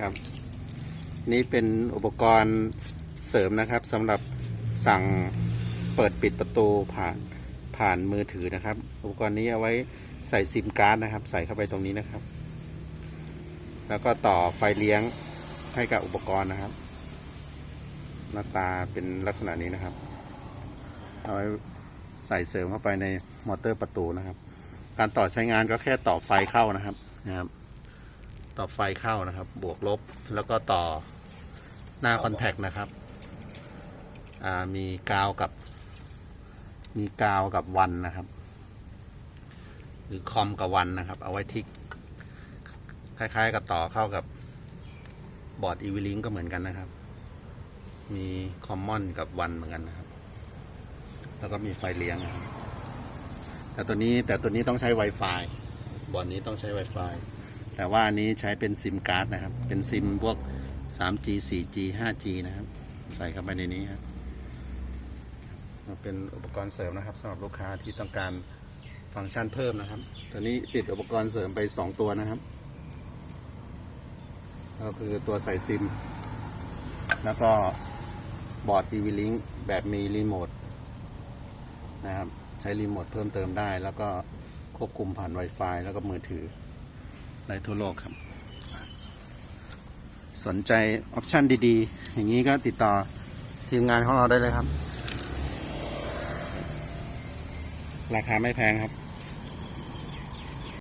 ครับ นี่เป็นอุปกรณ์เสริมนะครับสำหรับสั่งเปิดปิดประตูผ่านผ่านมือถือนะครับ อุปกรณ์นี้เอาไว้ใส่ซิมการ์ดนะครับ ใส่เข้าไปตรงนี้นะครับ แล้วก็ต่อไฟเลี้ยงให้กับอุปกรณ์นะครับ หน้าตาเป็นลักษณะนี้นะครับ เอาไว้ใส่เสริมเข้าไปในมอเตอร์ประตูนะครับ การต่อใช้งานก็แค่ต่อไฟเข้านะครับนะครับ ต่อไฟเข้านะครับ บวกลบแล้วก็ต่อหน้าคอนแทคนะครับ มีกาวกับ มีกาวกับวันนะครับ หรือคอมกับวันนะครับ เอาไว้ทิก คล้าย ๆ กับต่อเข้ากับบอร์ดอีวิลิงก็เหมือนกันนะครับ มีคอมมอนกับวันเหมือนกันนะครับ แล้วก็มีไฟเลี้ยงนะครับแต่ตัวนี้แต่ตัวนี้ต้องใช้ Wi-Fi บอร์ดนี้ต้องใช้ Wi-Fi แต่ว่าอันนี้ใช้เป็นซิมการ์ดนะครับ เป็นซิมพวก 3G 4G 5G นะครับ ใส่เข้าไปในนี้ครับเป็นอุปกรณ์เสริมนะครับสำหรับลูกค้าที่ต้องการฟังก์ชันเพิ่มนะครับตัวนี้ติดอุปกรณ์เสริมไป 2 ตัวนะครับ ก็คือตัวใส่ซิม แล้วก็บอร์ด e v Link แบบมีรีโมทนะครับ ใช้รีโมทเพิ่มเติมได้ แล้วก็ควบคุมผ่าน Wi-Fi แล้วก็มือถือ ได้ทั่วโลกครับ สนใจออปชันดีๆ อย่างนี้ก็ติดต่อทีมงานของเราได้เลยครับ ราคาไม่แพงครับ